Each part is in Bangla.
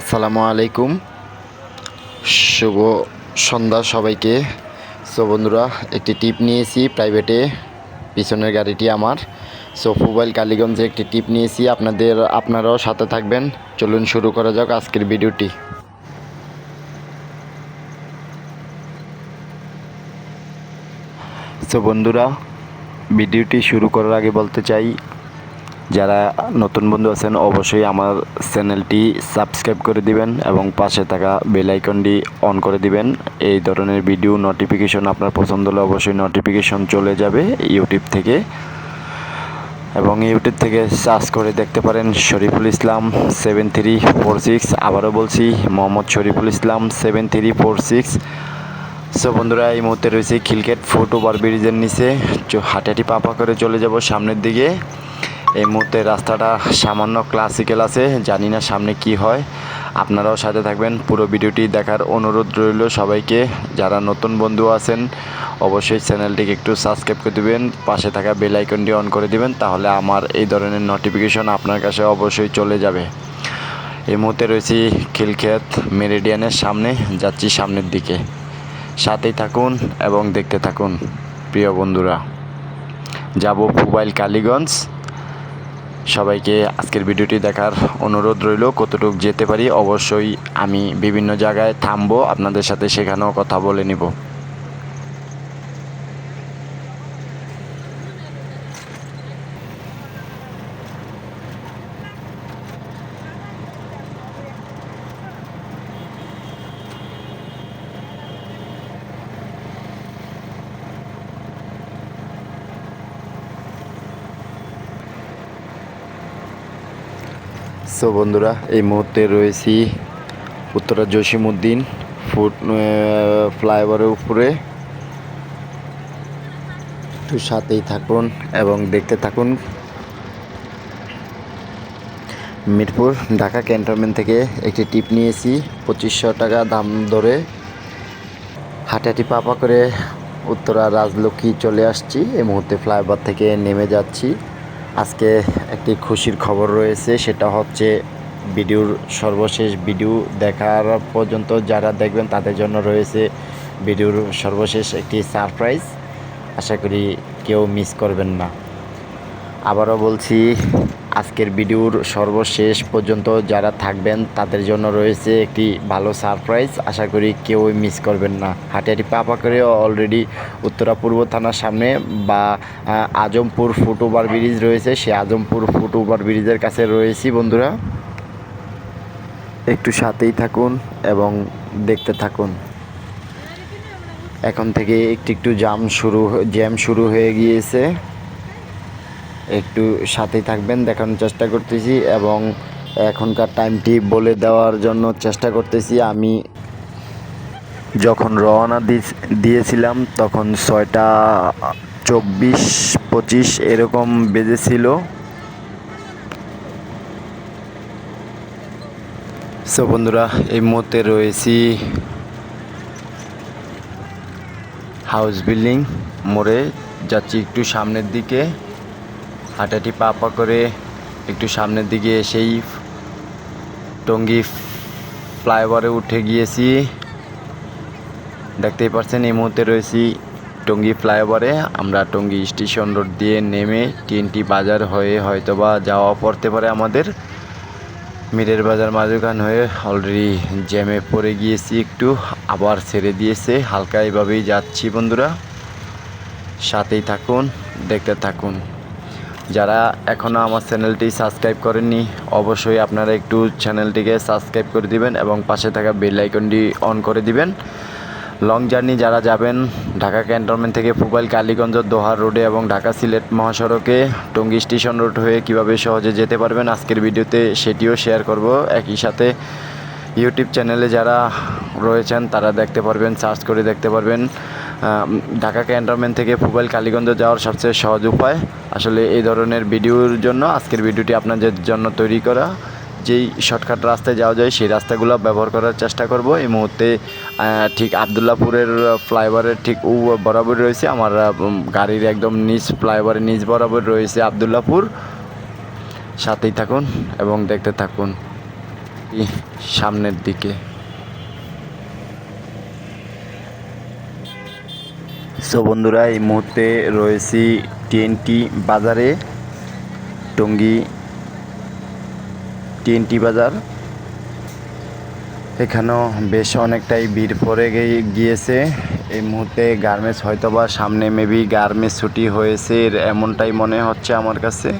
আসসালামু আলাইকুম। শুভ সন্ধ্যা সবাইকে। সো বন্ধুরা, একটি টিপ নিয়েছি প্রাইভেটে, পিছনের গাড়িটি আমার। সো মোবাইল কালীগঞ্জে একটি টিপ নিয়েছি, আপনাদের, আপনারাও সাথে থাকবেন। চলুন শুরু করা যাক আজকের ভিডিওটি। সো বন্ধুরা, ভিডিওটি শুরু করার আগে বলতে চাই যারা নতুন বন্ধু আছেন, অবশ্যই আমার চ্যানেলটি সাবস্ক্রাইব করে দিবেন এবং পাশে থাকা বেল আইকনটি অন করে দিবেন। এই ধরনের ভিডিও নোটিফিকেশন আপনার পছন্দ হলে অবশ্যই নোটিফিকেশন চলে যাবে ইউটিউব থেকে। এবং ইউটিউব থেকে সার্চ করে দেখতে পারেন Shariful Islam seven three four six আবারও বলছি, Mohammad Shariful Islam seven three four six so বন্ধুরা, এই মুহূর্তে রয়েছে খিলকেট ফুট ওভার ব্রিজের নিচে হাঁটাহাঁটি পাপা করে চলে যাব সামনের দিকে। এই মুহূর্তে রাস্তাটা সামান্য ক্লাসিক্যাল আছে, জানি না সামনে কি হয়। আপনারাও সাথে থাকবেন, পুরো ভিডিওটি দেখার অনুরোধ রইল সবাইকে। যারা নতুন বন্ধু আছেন, অবশ্যই চ্যানেলটিকে একটু সাবস্ক্রাইব করে দিবেন, পাশে থাকা বেল আইকনটি অন করে দিবেন, তাহলে আমার এই ধরনের নোটিফিকেশন আপনার কাছে অবশ্যই চলে যাবে। এই মুহূর্তে রয়েছি খিলক্ষেত মেরিডিয়ানের সামনে, যাচ্ছি সামনের দিকে। সাথেই থাকুন এবং দেখতে থাকুন, প্রিয় বন্ধুরা। যাব মোবাইল কালীগঞ্জ। সবাইকে আজকের ভিডিওটি দেখার অনুরোধ রইল, কতটুকু যেতে পারি অবশ্যই আমি বিভিন্ন জায়গায় থামবো, আপনাদের সাথে সেখানেও কথা বলে নিব। সো বন্ধুরা, এই মুহূর্তে রয়েছি উত্তরা জসিমউদ্দিন ফুট ফ্লাইওভারের উপরে। একটু সাথেই থাকুন এবং দেখতে থাকুন। মিরপুর, ঢাকা ক্যান্টনমেন্ট থেকে একটি টিপ নিয়েছি, পঁচিশশো টাকা দাম ধরে। হাঁটাহাঁটি পাপা করে উত্তরা রাজলক্ষ্মী চলে আসছি। এই মুহূর্তে ফ্লাইওভার থেকে নেমে যাচ্ছি। আজকে একটি খুশির খবর রয়েছে, সেটা হচ্ছে ভিডিওর সর্বশেষ ভিডিও দেখার পর্যন্ত যারা দেখবেন তাদের জন্য রয়েছে ভিডিওর সর্বশেষ একটি সারপ্রাইজ। আশা করি কেউ মিস করবেন না। আবারও বলছি আজকের ভিডিওর সর্বশেষ পর্যন্ত যারা থাকবেন, তাদের জন্য রয়েছে একটি ভালো সারপ্রাইজ আশা করি কেউই মিস করবেন না। হাটিয়াটি পাপা করে অলরেডি উত্তরা পূর্ব থানার সামনে বা আজমপুর ফুট ওভার ব্রিজ রয়েছে। সে আজমপুর ফুট ওভার ব্রিজের কাছে রয়েছি বন্ধুরা। একটু সাথেই থাকুন এবং দেখতে থাকুন। এখন থেকে একটু একটু জাম শুরু জ্যাম শুরু হয়ে গিয়েছে। একটু সাথেই থাকবেন, দেখানোর চেষ্টা করতেছি এবং এখনকার টাইমটি বলে দেওয়ার জন্য চেষ্টা করতেছি। আমি যখন রওনা দিয়েছিলাম তখন ছয়টা চব্বিশ পঁচিশ এরকম বেজেছিল। সো বন্ধুরা, এই মুহূর্তে রয়েছি হাউস বিল্ডিং মোড়ে। যাচ্ছি একটু সামনের দিকে। হাঁটাটি পা পা করে একটু সামনের দিকে এসেই টঙ্গি ফ্লাইওভারে উঠে গিয়েছি। দেখতেই পাচ্ছেন, এই মুহূর্তে রয়েছি টঙ্গী ফ্লাইওভারে। আমরা টঙ্গী স্টেশন রোড দিয়ে নেমে টিএনটি বাজার হয়ে হয়তোবা যাওয়া পড়তে পারে আমাদের। মিরের বাজার মাঝখান হয়ে অলরেডি জ্যামে পড়ে গিয়েছি একটু, আবার ছেড়ে দিয়েছে। হালকা এভাবেই যাচ্ছি বন্ধুরা। সাথেই থাকুন, দেখতে থাকুন। যারা এখনও আমার চ্যানেলটি সাবস্ক্রাইব করেননি, অবশ্যই আপনারা একটু চ্যানেলটিকে সাবস্ক্রাইব করে দিবেন এবং পাশে থাকা বেল আইকনটি অন করে দিবেন। লং জার্নি যারা যাবেন, ঢাকা ক্যান্টনমেন্ট থেকে ফুবাইল কালীগঞ্জ, দোহার রোডে এবং ঢাকা সিলেট মহাসড়কে, টঙ্গী স্টেশন রোড হয়ে কীভাবে সহজে যেতে পারবেন আজকের ভিডিওতে সেটিও শেয়ার করব। একই সাথে ইউটিউব চ্যানেলে যারা রয়েছেন, তারা দেখতে পারবেন, সার্চ করে দেখতে পারবেন। ঢাকা ক্যান্টনমেন্ট থেকে ফুবাইল কালীগঞ্জ যাওয়ার সবচেয়ে সহজ উপায় আসলে এই ধরনের ভিডিওর জন্য, আজকের ভিডিওটি আপনাদের জন্য তৈরি করা। যেই শর্টকাট রাস্তায় যাওয়া যায়, সেই রাস্তাগুলো ব্যবহার করার চেষ্টা করব। এই মুহূর্তে ঠিক আবদুল্লাপুরের ফ্লাইওভারের ঠিক উ বরাবর রয়েছে আমার গাড়ির একদম নিচ ফ্লাইওভারের নিচ বরাবর রয়েছে আবদুল্লাপুর। সাথেই থাকুন এবং দেখতে থাকুন। সামনের দিকে। সো বন্ধুরা, এই মুহূর্তে রয়েছি টিএনটি বাজারে, টঙ্গী টিএনটি বাজার। এখানেও বেশ অনেকটাই ভিড় পড়ে গিয়ে- গিয়েছে। এই মুহূর্তে গার্মেন্টস হয়তো বা সামনে মেবি গার্মেন্টস ছুটি হয়েছে এমনটাই মনে হচ্ছে আমার কাছে।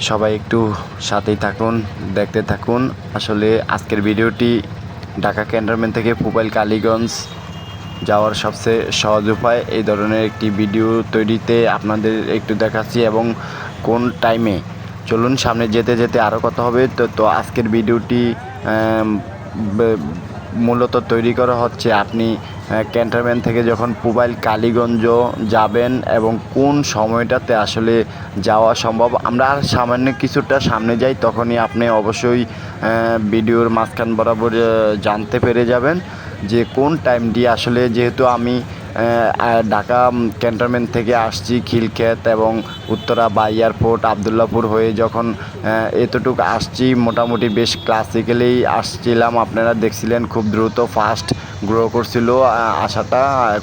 সবাই একটু সাথেই থাকুন, দেখতে থাকুন। আসলে আজকের ভিডিওটি ঢাকা ক্যান্টনমেন্ট থেকে পুবাইল কালীগঞ্জ যাওয়ার সবচেয়ে সহজ উপায় এই ধরনের একটি ভিডিও তৈরিতে আপনাদের একটু দেখাচ্ছি এবং কোন টাইমে চলুন সামনে যেতে যেতে আরও কথা হবে। তো তো আজকের ভিডিওটি মূলত তৈরি করা হচ্ছে আপনি ক্যান্টনমেন্ট থেকে যখন পুবাইল কালীগঞ্জ যাবেন এবং কোন সময়টাতে আসলে যাওয়া সম্ভব, আমরা আর সামান্য কিছুটা সামনে যাই, তখনই আপনি অবশ্যই ভিডিওর মাঝখান বরাবর জানতে পেরে যাবেন। যে কোন টাইমটি আসলে যেহেতু আমি ঢাকা ক্যান্টনমেন্ট থেকে আসছি খিলক্ষেত এবং উত্তরা বা এয়ারপোর্ট আবদুল্লাপুর হয়ে যখন এতটুকু আসছি, মোটামুটি বেশ ক্লাসিক্যালি আসছিলাম। আপনারা দেখছিলেন খুব দ্রুত ফাস্ট গ্রো করছিল আসাটা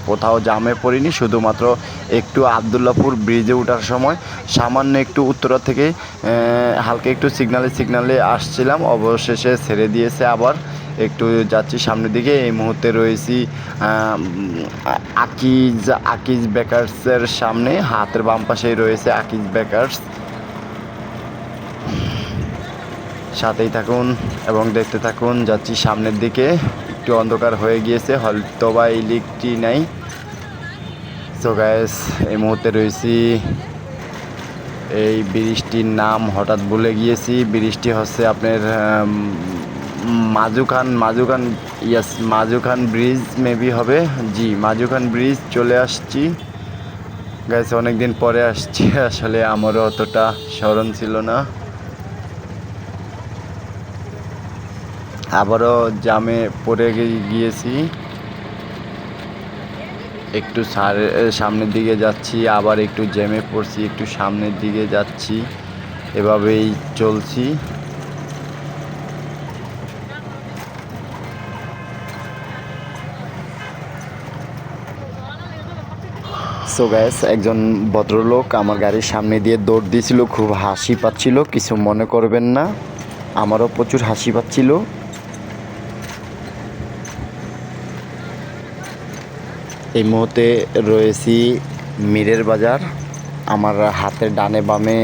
কোথাও জামে পড়িনি, শুধুমাত্র একটু আবদুল্লাপুর ব্রিজে ওঠার সময়, সামান্য একটু উত্তরা থেকে হালকা একটু সিগনালে সিগনালে আসছিলাম। অবশেষে ছেড়ে দিয়েছে আবার। একটু যাচ্ছি সামনের দিকে। এই মুহূর্তে রয়েছি আকিজ আকিজ বেকার্সের সামনে। হাতের বাম পাশেই রয়েছে আকিজ বেকার্স। সাথেই থাকুন এবং দেখতে থাকুন, যাচ্ছি সামনের দিকে। একটু অন্ধকার হয়ে গিয়েছে হয়তো বা ইলেকট্রি নাই। সো গ্যাস এই মুহূর্তে রয়েছি। এই ব্রিজটির নাম হঠাৎ ভুলে গিয়েছি। ব্রিজটি হচ্ছে আপনার মাজুখান মাজুখান ইয়াস মাজুখান ব্রিজ মেবি হবে। জি মাজুখান ব্রিজ চলে আসছি। গ্যাস অনেক দিন পরে আসছি। আসলে আমারও অতটা স্মরণ ছিল না। আবারও জামে পড়ে গিয়েছি। একটু সামনের দিকে যাচ্ছি, আবার একটু জ্যামে পড়ছি, একটু সামনের দিকে যাচ্ছি। এভাবেই চলছি। সো গ্যাস একজন ভদ্রলোক আমার গাড়ির সামনে দিয়ে দৌড় দিয়েছিল, খুব হাসি পাচ্ছিল, কিছু মনে করবেন না। আমারও প্রচুর হাসি পাচ্ছিল। এই মুহূর্তে রয়েছি মিরের বাজার। আমার হাতের ডানে বামে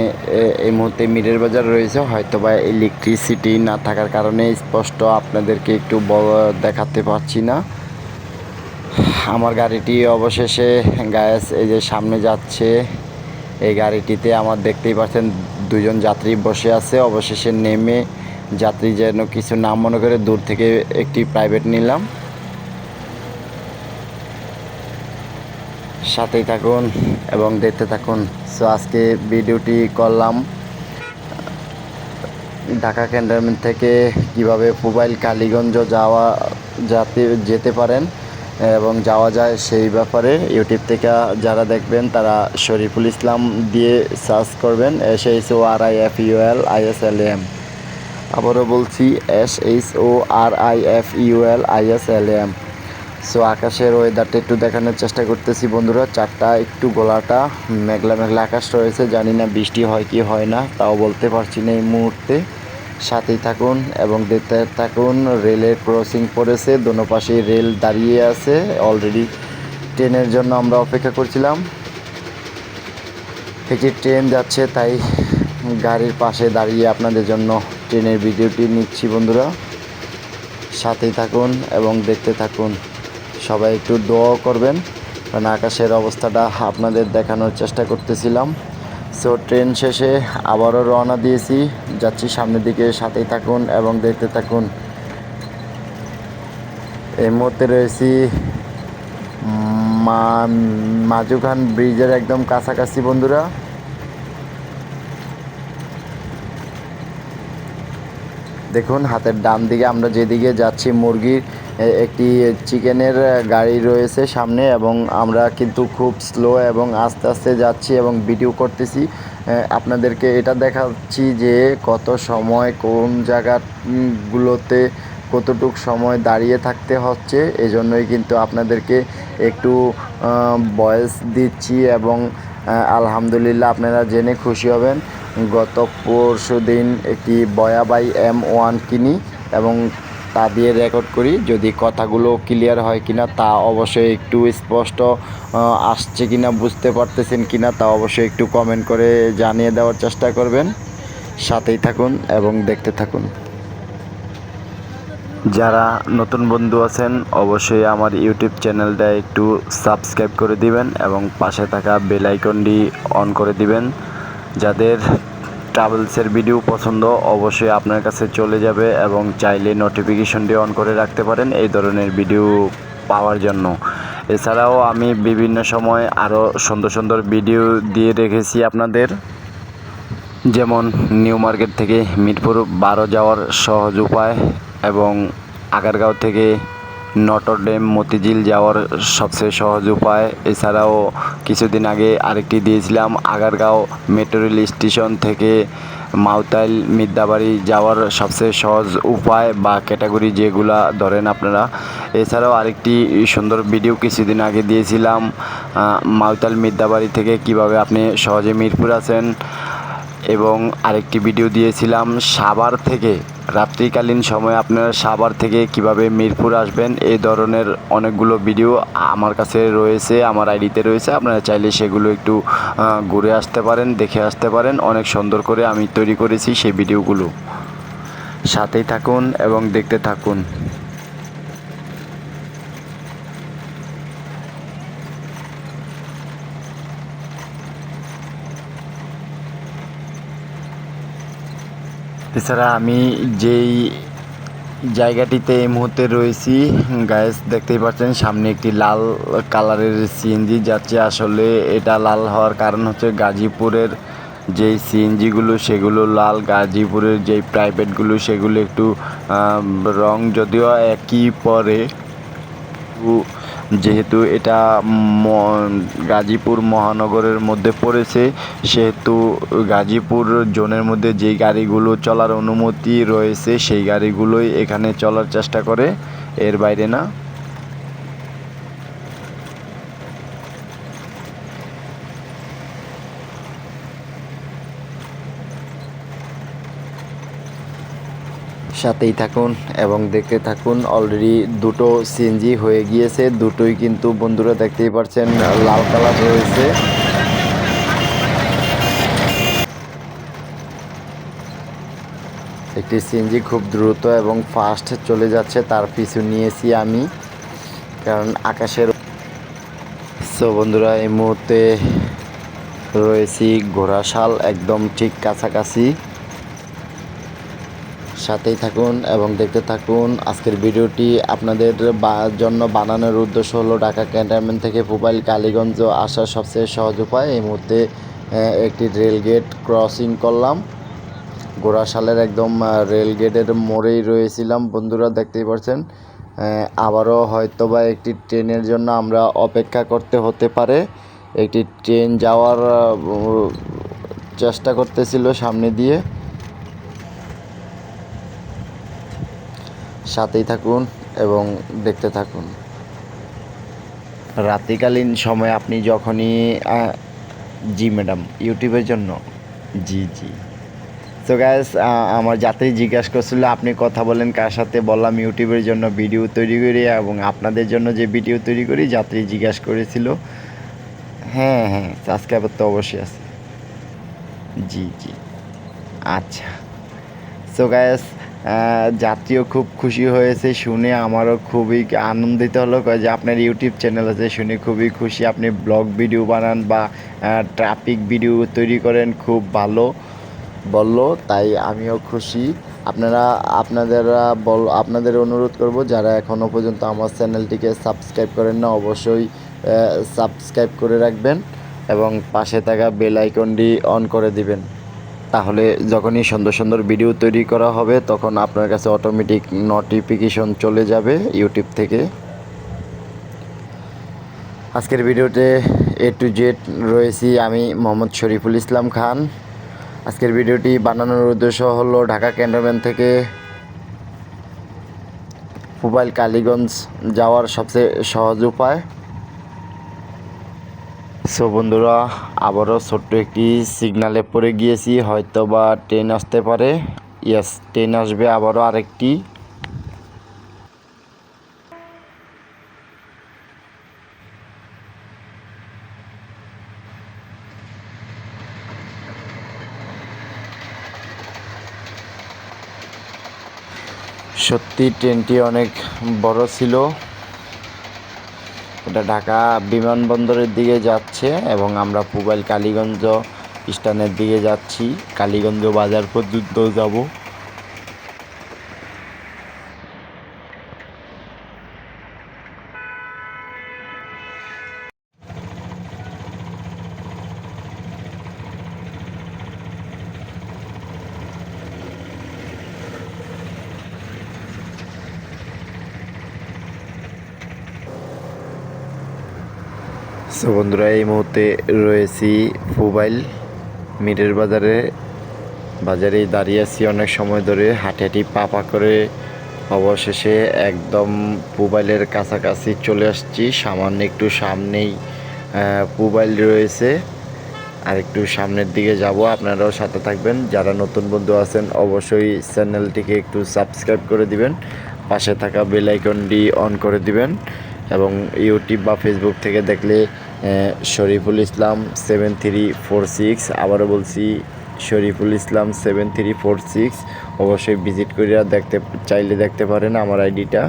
এই মুহূর্তে মিরের বাজার রয়েছে। হয়তো বা ইলেকট্রিসিটি না থাকার কারণে স্পষ্ট আপনাদেরকে একটু দেখাতে পারছি না। আমার গাড়িটি অবশেষে গ্যাস, এই যে সামনে যাচ্ছে, এই গাড়িটিতে আমার দেখতেই পাচ্ছেন দুজন যাত্রী বসে আছে। অবশেষে নেমে যাত্রী যেন কিছু নাম মনে করে দূর থেকে একটি প্রাইভেট নিলাম। সাথেই থাকুন এবং দেখতে থাকুন। সো আজকে ভিডিওটি করলাম ঢাকা ক্যান্টনমেন্ট থেকে কীভাবে মোবাইল কালীগঞ্জ যাওয়া, যাতে, যেতে পারেন। এবং যাওয়া যায় সেই ব্যাপারে ইউটিউব থেকে যারা দেখবেন তারা শরীফুল ইসলাম দিয়ে সার্চ করবেন, S H O R I F UL I S L M. আবারও বলছি, S H O R I F UL I S L M. So আকাশের ওয়েদারটা একটু দেখানোর চেষ্টা করতেছি বন্ধুরা, চারটা একটু গোলাটা, মেঘলা মেঘলা আকাশ রয়েছে, জানি না বৃষ্টি হয় কি হয় না, তাও বলতে পারছি না এই মুহূর্তে। সাথেই থাকুন এবং দেখতে থাকুন, রেলের ক্রসিং পড়েছে, দোনো পাশে রেল দাঁড়িয়ে আছে। অলরেডি ট্রেনের জন্য আমরা অপেক্ষা করছিলাম। একটি ট্রেন যাচ্ছে, তাই গাড়ির পাশে দাঁড়িয়ে আপনাদের জন্য ট্রেনের ভিডিওটি নিচ্ছি বন্ধুরা। সাথেই থাকুন এবং দেখতে থাকুন। সবাই একটু দোয়াও করবেন। কারণ আকাশের অবস্থাটা আপনাদের দেখানোর চেষ্টা করতেছিলাম। সো ট্রেন শেষে আবারও রওনা দিয়েছি। যাচ্ছি সামনের দিকে, সাথেই থাকুন এবং দেখতে থাকুন। এই মুহূর্তে রয়েছি মাজুখান ব্রিজের একদম কাছাকাছি, বন্ধুরা। দেখুন, হাতের ডান দিকে আমরা যেদিকে যাচ্ছি মুরগির একটি চিকেনের গাড়ি রয়েছে সামনে এবং আমরা কিন্তু খুব স্লো এবং আস্তে আস্তে যাচ্ছি এবং ভিডিও করতেছি। আপনাদেরকে এটা দেখাচ্ছি যে কত সময় কোন জায়গাগুলোতে কতটুক সময় দাঁড়িয়ে থাকতে হচ্ছে। এজন্যই কিন্তু আপনাদেরকে একটু ভয়েস দিচ্ছি এবং আলহামদুলিল্লাহ আপনারা জেনে খুশি হবেন। গত পরশু দিন একটি বয়াবাই এম ওয়ান কিনি এবং তা দিয়ে রেকর্ড করি। যদি কথাগুলো ক্লিয়ার হয় কিনা তা অবশ্যই একটু স্পষ্ট আসছে কিনা বুঝতে পারতেছেন কিনা তা অবশ্যই একটু কমেন্ট করে জানিয়ে দেওয়ার চেষ্টা করবেন। সাথেই থাকুন এবং দেখতে থাকুন। যারা নতুন বন্ধু আছেন, অবশ্যই আমার ইউটিউব চ্যানেলটা একটু সাবস্ক্রাইব করে দিবেন এবং পাশে থাকা বেল আইকনটি অন করে দিবেন। যাদের ট্রাভেলসের ভিডিও পছন্দ, অবশ্যই আপনার কাছে চলে যাবে এবং চাইলে নোটিফিকেশনটি অন করে রাখতে পারেন এই ধরনের ভিডিও পাওয়ার জন্য। এছাড়াও আমি বিভিন্ন সময় আরও সুন্দর সুন্দর ভিডিও দিয়ে রেখেছি আপনাদের। যেমন নিউ মার্কেট থেকে মিরপুর বারো যাওয়ার সহজ উপায় এবং আগারগাঁও থেকে নটরডেম মতিঝিল যাওয়ার সবচেয়ে সহজ উপায়। এছাড়াও কিছুদিন আগে আরেকটি দিয়েছিলাম আগারগাঁও মেট্রো রেল স্টেশন থেকে মাউতাইল মিদ্যাবাড়ি যাওয়ার সবচেয়ে সহজ উপায় বা ক্যাটাগরি যেগুলা ধরেন আপনারা। এছাড়াও আরেকটি সুন্দর ভিডিও কিছুদিন আগে দিয়েছিলাম আহ, মাউতাইল মিদ্যাবাড়ি থেকে কীভাবে আপনি সহজে মিরপুর আছেন এবং আরেকটি ভিডিও দিয়েছিলাম, সাভার থেকে। রাত্রিকালীন সময়ে আপনারা সাভার থেকে কীভাবে মিরপুর আসবেন এই ধরনের অনেকগুলো ভিডিও আমার কাছে রয়েছে, আমার আইডিতে রয়েছে। আপনারা চাইলে সেগুলো একটু ঘুরে আসতে পারেন, দেখে আসতে পারেন। অনেক সুন্দর করে আমি তৈরি করেছি সেই ভিডিওগুলো সাথেই থাকুন এবং দেখতে থাকুন। এছাড়া আমি যেই জায়গাটিতে এই মুহূর্তে রয়েছি গায়েস দেখতেই পাচ্ছেন সামনে একটি লাল কালারের সিএনজি যাচ্ছে। আসলে এটা লাল হওয়ার কারণ হচ্ছে গাজীপুরের যেই সিএনজিগুলো সেগুলো লাল। গাজীপুরের যেই প্রাইভেটগুলো সেগুলো একটু রং যদিও একই পরে যেহেতু এটা গাজীপুর মহানগরের মধ্যে পড়েছে, সেহেতু গাজীপুর জোনের মধ্যে যেই গাড়িগুলো চলার অনুমতি রয়েছে, সেই গাড়িগুলোই এখানে চলার চেষ্টা করে, এর বাইরে না? সাথেই থাকুন এবং দেখতে থাকুন অলরেডি দুটো সিএনজি হয়ে গিয়েছে, দুটোই কিন্তু বন্ধুরা দেখতেই পাচ্ছেন লাল কালার রয়েছে। একটি সিএনজি খুব দ্রুত এবং ফাস্ট চলে যাচ্ছে, তার পিছু নিয়েছি আমি, কারণ আকাশের সো বন্ধুরা, এই মুহূর্তে রয়েছি ঘোড়াশাল, একদম ঠিক কাছাকাছি। সাথেই থাকুন এবং দেখতে থাকুন। আজকের ভিডিওটি আপনাদের জন্য বানানোর উদ্দেশ্য হলো ঢাকা ক্যান্টনমেন্ট থেকে মোবাইল কালীগঞ্জ আসার সবচেয়ে সহজ উপায়। এই মুহূর্তে একটি রেল গেট ক্রসিং করলাম। গোড়াশালের একদম রেল গেটের মোড়েই রয়েছিলাম। বন্ধুরা, দেখতেই পাচ্ছেন আবারও হয়তো বা একটি ট্রেনের জন্য আমরা অপেক্ষা করতে হতে পারে। একটি ট্রেন যাওয়ার চেষ্টা করতেছিল সামনে দিয়ে। সাথেই থাকুন এবং দেখতে থাকুন। রাত্রিকালীন সময় আপনি যখনই জি ম্যাডাম, ইউটিউবের জন্য, জি জি। তো গ্যাস আমার যাত্রী জিজ্ঞাসা করছিল, আপনি কথা বলেন কার সাথে? বললাম, ইউটিউবের জন্য ভিডিও তৈরি করি এবং আপনাদের জন্য যে ভিডিও তৈরি করি, যাত্রী জিজ্ঞাসা করেছিল। হ্যাঁ হ্যাঁ সাবস্ক্রাইবার তো অবশ্যই আছে। জি জি। আচ্ছা। সো গ্যাস যাত্রীও খুব খুশি হয়েছে, শুনে আমারও খুবই আনন্দিত হলো। যে আপনার ইউটিউব চ্যানেল আছে, শুনে খুবই খুশি। আপনি ব্লগ ভিডিও বানান বা ট্রাফিক ভিডিও তৈরি করেন, খুব ভালো বলল, তাই আমিও খুশি। আপনারা, আপনাদেরা বল, আপনাদের অনুরোধ করব, যারা এখনও পর্যন্ত আমার চ্যানেলটিকে সাবস্ক্রাইব করেন না, অবশ্যই সাবস্ক্রাইব করে রাখবেন এবং পাশে থাকা বেল আইকনটি অন করে দিবেন। তাহলে যখনই সুন্দর সুন্দর ভিডিও তৈরি করা হবে, তখন আপনার কাছে অটোমেটিক নোটিফিকেশন চলে যাবে ইউটিউব থেকে। আজকের ভিডিওতে এ টু জেড রয়েছি আমি, মোহাম্মদ শরীফুল ইসলাম খান। আজকের ভিডিওটি বানানোর উদ্দেশ্য হলো ঢাকা ক্যান্টনমেন্ট থেকে মোবাইল কালীগঞ্জ যাওয়ার সবচেয়ে সহজ উপায়। সো বন্ধুরা, আবারও ছোট্ট একটি সিগনালে পড়ে গিয়েছি হয়তো বা ট্রেন আসতে পারে। ইয়াস ট্রেন আসবে আবারও আরেকটি। সত্যি, ট্রেনটি অনেক বড় ছিল। এটা ঢাকা বিমানবন্দরের দিকে যাচ্ছে এবং আমরা পুবাইল কালীগঞ্জ স্টানের দিকে যাচ্ছি। কালীগঞ্জ বাজার পর্যন্ত যাব। সো বন্ধুরা, এই মুহূর্তে রয়েছি মোবাইল মিরের বাজারে। বাজারেই দাঁড়িয়ে আছি অনেক সময় ধরে হাঁটি হাঁটি পা পা করে অবশেষে একদম মোবাইলের কাছাকাছি চলে আসছি। সামান্য একটু সামনেই মোবাইল রয়েছে। আর একটু সামনের দিকে যাব, আপনারাও সাথে থাকবেন। যারা নতুন বন্ধু আছেন, অবশ্যই চ্যানেলটিকে একটু সাবস্ক্রাইব করে দিবেন। পাশে থাকা বেল আইকনটি অন করে দিবেন এবং ইউটিউব বা ফেসবুক থেকে দেখলে Shariful Islam seven three four six আবারও বলছি, Shariful Islam seven three four six অবশ্যই ভিজিট করিয়া দেখতে, চাইলে দেখতে পারেন আমার আইডিটা।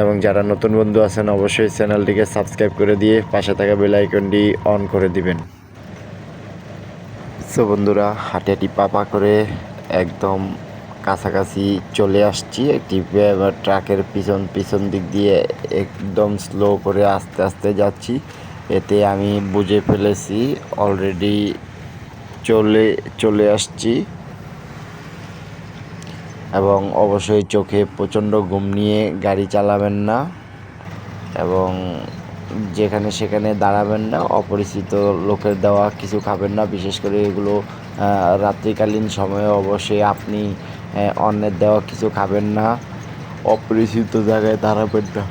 এবং যারা নতুন বন্ধু আছেন, অবশ্যই চ্যানেলটিকে সাবস্ক্রাইব করে দিয়ে পাশে থাকা বেল আইকনটি অন করে দিবেন। সো বন্ধুরা হাঁটি হাঁটি পাপা করে একদম কাছাকাছি চলে আসছি। একটি ট্রাকের পিছন পিছন দিক দিয়ে একদম স্লো করে আস্তে আস্তে যাচ্ছি। এতে আমি বুঝে ফেলেছি অলরেডি চলে চলে আসছি। এবং অবশ্যই চোখে প্রচণ্ড ঘুম নিয়ে গাড়ি চালাবেন না এবং যেখানে সেখানে দাঁড়াবেন না, অপরিচিত লোকের দেওয়া কিছু খাবেন না। বিশেষ করে এগুলো রাত্রিকালীন সময়ে অবশ্যই আপনি অন্যের দেওয়া কিছু খাবেন না। অপরিচিত জায়গায় দাঁড়াবেন না।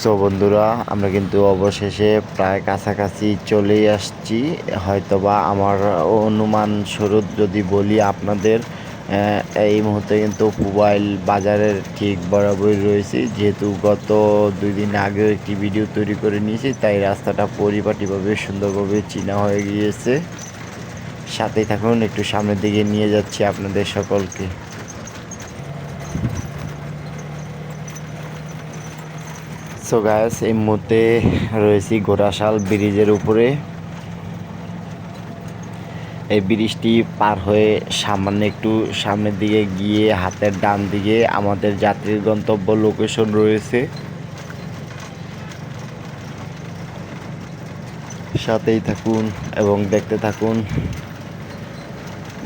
সো বন্ধুরা, আমরা কিন্তু অবশেষে প্রায় কাছাকাছি চলেই আসছি। হয়তোবা আমার অনুমান স্বরূপ যদি বলি আপনাদের এই মুহূর্তে কিন্তু মোবাইল বাজারের ঠিক বরাবরই রয়েছি। যেহেতু গত দুই দিন আগে একটি ভিডিও তৈরি করে নিয়েছি, তাই রাস্তাটা পরিপাটিভাবে সুন্দরভাবে চিনা হয়ে গিয়েছে। সাথেই থাকুন, একটু সামনের দিকে নিয়ে যাচ্ছি আপনাদের সকলকে। সো গায়াস এই মুহূর্তে রয়েছি গোরাশাল ব্রিজের উপরে। এই ব্রিজটি পার হয়ে সামান্য একটু সামনের দিকে গিয়ে হাতের ডান দিকে আমাদের যাত্রীর গন্তব্য লোকেশন রয়েছে। সাথেই থাকুন এবং দেখতে থাকুন।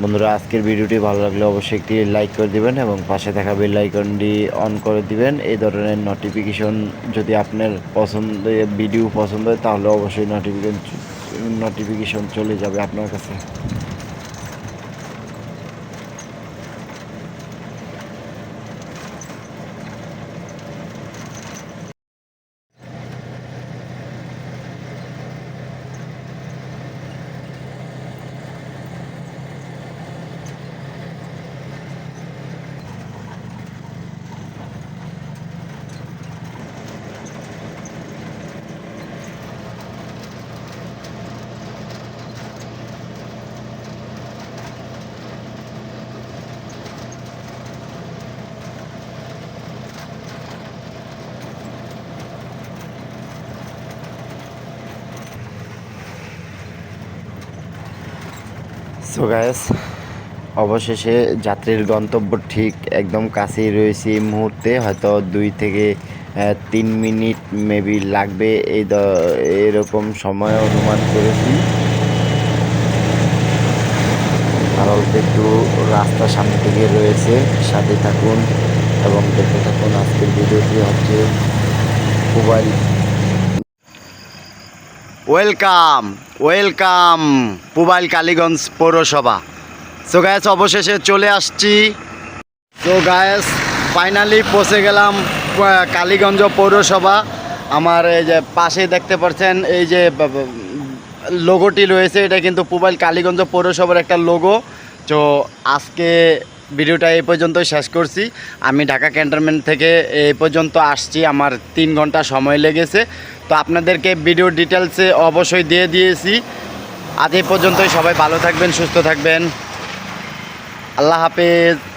বন্ধুরা, আজকের ভিডিওটি ভালো লাগলে অবশ্যই একটি লাইক করে দিবেন এবং পাশে থাকা বেল আইকনটি অন করে দিবেন। এই ধরনের নোটিফিকেশন যদি আপনার পছন্দ ভিডিও পছন্দ হয়, তাহলে অবশ্যই নোটিফিকেশন নোটিফিকেশন চলে যাবে আপনার কাছে। সো গায়েস অবশেষে যাত্রীর গন্তব্য ঠিক একদম কাছেই রয়েছে এই মুহূর্তে। হয়তো দুই থেকে তিন মিনিট মেবি লাগবে এই এরকম সময় অনুমান করেছি। আর অল্প একটু রাস্তা সামনে থেকে রয়েছে, সাথে থাকুন এবং দেখতে থাকুন আজকের ভিডিওটি হচ্ছে মোবাইল ওয়েলকাম ওয়েলকাম পুবাইল কালীগঞ্জ পৌরসভা সো গায়েস অবশেষে চলে আসছি। তো গায়েস ফাইনালি পৌঁছে গেলাম কালীগঞ্জ পৌরসভা আমার এই যে পাশে দেখতে পাচ্ছেন, এই যে লোগোটি রয়েছে, এটা কিন্তু পুবাইল কালীগঞ্জ পৌরসভার একটা লোগো তো আজকে ভিডিওটা এই পর্যন্ত শেষ করছি। আমি ঢাকা ক্যান্টনমেন্ট থেকে এই পর্যন্ত আসছি। আমার তিন ঘণ্টা সময় লেগেছে। তো আপনাদেরকে ভিডিও ডিটেলসে অবশ্যই দিয়ে দিয়েছি। আজ এই পর্যন্তই। সবাই ভালো থাকবেন, সুস্থ থাকবেন। আল্লাহ হাফেজ।